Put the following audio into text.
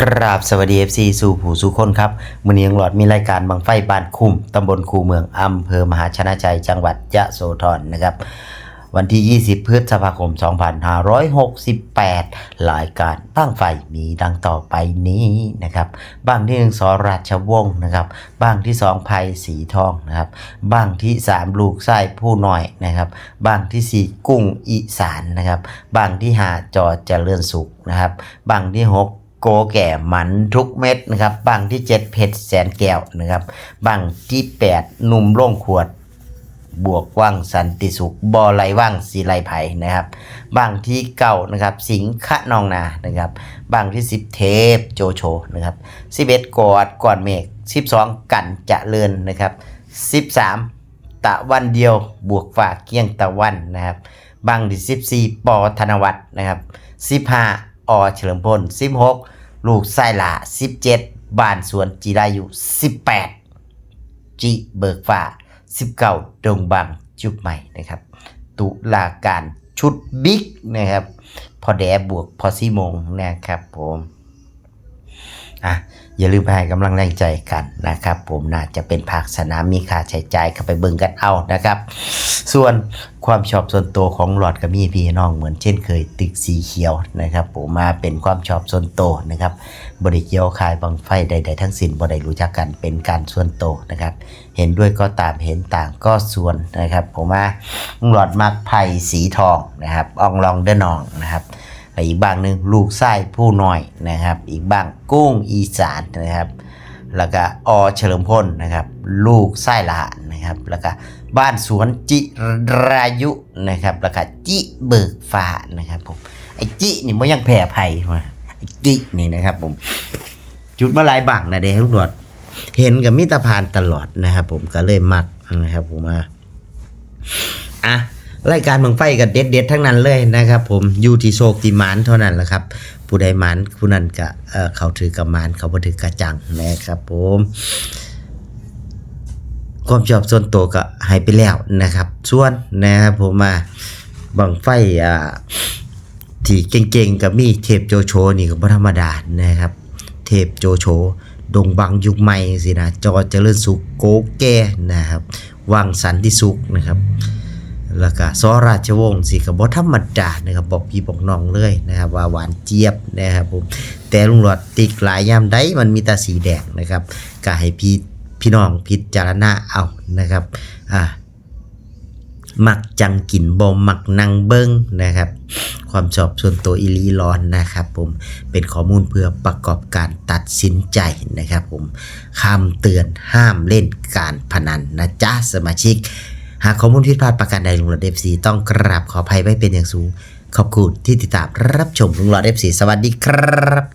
กราบสวัสดี FC สู่ผู้สู่คนครับมือนี้ยังหลอดมีรายการบังไฟบ้านคุ้มตำบลคูเมืองอำเภอมหาชนะชัยจังหวัดยะโสธรนะครับ วันที่ 20 พฤษภาคม 2568 รายการตั้งไฟมีดังต่อไปนี้นะครับ บ้างที่1สราชวงศ์นะครับ บ้างที่2ภัยสีทองนะครับ บ้างที่3ลูกไส้ผู้หน้อยนะครับ บ้างที่สี่กุ้งอีสานนะครับ บ้างที่5จอเจริญสุขนะครับ บ้างที่6 โกแก่หมันทุกเม็ดนะครับ บางที่ 7เพชรแสนแก้วนะครับ บางที่ 8 นุ่มโล่งขวด บวกว่างสันติสุขบอไหลว่างสีไหลไผ่นะครับ บางที่เก่านะครับ สิงคะนองนานะครับ บางที่สิบเทพโจโฉนะครับสิบเอ็ดกอดก่อนเมฆสิบสองกันจะเลือนนะครับสิบสามตะวันเดียวบวกฝากเกี้ยงตะวันนะครับ บางที่สิบสี่ปอธนวัฒน์นะครับสิบห้า อเฉลิมพล 16 ลูกไส้หลา17 บ้านสวนจีรายุ 18 จิเบิกฟ้า19 ดงบังจุกใหม่นะครับ ตุลาการชุดบิ๊กนะครับ พอแดบวกพอซี่มงนะครับผม อะอย่าลืมไปให้กำลังแรงใจกันนะครับ ผมน่าจะเป็นภาคสนามมีค่าใช้จ่ายเข้าไปเบิ่งกันเอานะครับ ส่วนความชอบส่วนตัวของหลอดกับมีพี่น้องเหมือนเช่นเคยตึกสีเขียวนะครับ ผมมาเป็นความชอบส่วนตัวนะครับบริเกียวคายบังไฟใด ๆ ทั้งสิ้นบ่ได้รู้จักกันเป็นการส่วนตัวนะครับ เห็นด้วยก็ตามเห็นต่างก็ส่วนนะครับ ผมว่าหลอดมักไผ่สีทองนะครับอองลองเดนองนะครับ อีกบางหนึ่งลูกไส้ผู้น้อยนะครับ อีกบางกุ้งอีสานนะครับ แล้วก็อเฉลิมพลนะครับ ลูกไส้หลานนะครับ แล้วก็บ้านสวนจิรายุนะครับ แล้วก็จิเบิกฟ้านะครับผมไอ้จินี่มันยังแผ่ไผ่มาไอ้จินี่นะครับผมจุดมาลายบังนะเด้ทุกหนวดเห็นกับมิตรพานตลอดนะครับ ผมก็เลยมักนะครับ ผมมาอะ รายการเมืองไฟกับเด็ดเด็ดๆทั้งนั้นเลยนะครับ ผมอยู่ที่โชคที่มานเท่านั้นแหละครับ ผู้ใดมานผู้นั้นก็เขาถือกับมานเขาบ่ถือกระจังนะครับ ผมความชอบส่วนตัวก็หายไปแล้วนะครับ ส่วนนะครับผมมาบังไฟอ่าที่เก่งๆกับมีเทพโจโฉนี่ก็บ่ธรรมดานะครับ เทพโจโฉดงบังยุคใหม่สินะจอเจริญสุขโกแก่นะครับวังสันติสุขนะครับ แล้วก็สราชวงศ์สิก็บ่ธรรมดานะครับบอกพี่บอกน้องเลยนะครับ ว่าหวานเจี๊ยบนะครับผมแต่ลุงหลอดติกหลายยามใดมันมีแต่สีแดงนะครับก็ให้พี่พี่น้องพิจารณาเอานะครับอ่ามักจังกินบ่มักนั่งเบิ้งนะครับ ความชอบส่วนตัวอิลีร้อนนะครับผมเป็นข้อมูลเพื่อประกอบการตัดสินใจนะครับผมคำเตือนห้ามเล่นการพนันนะจ๊ะสมาชิก หากข้อมูลผิดพลาดประการใดลุงหลอดเอฟซีต้องกราบขออภัยไว้เป็นอย่างสูง ขอบคุณที่ติดตามรับชมลุงหลอดเอฟซีสวัสดีครับ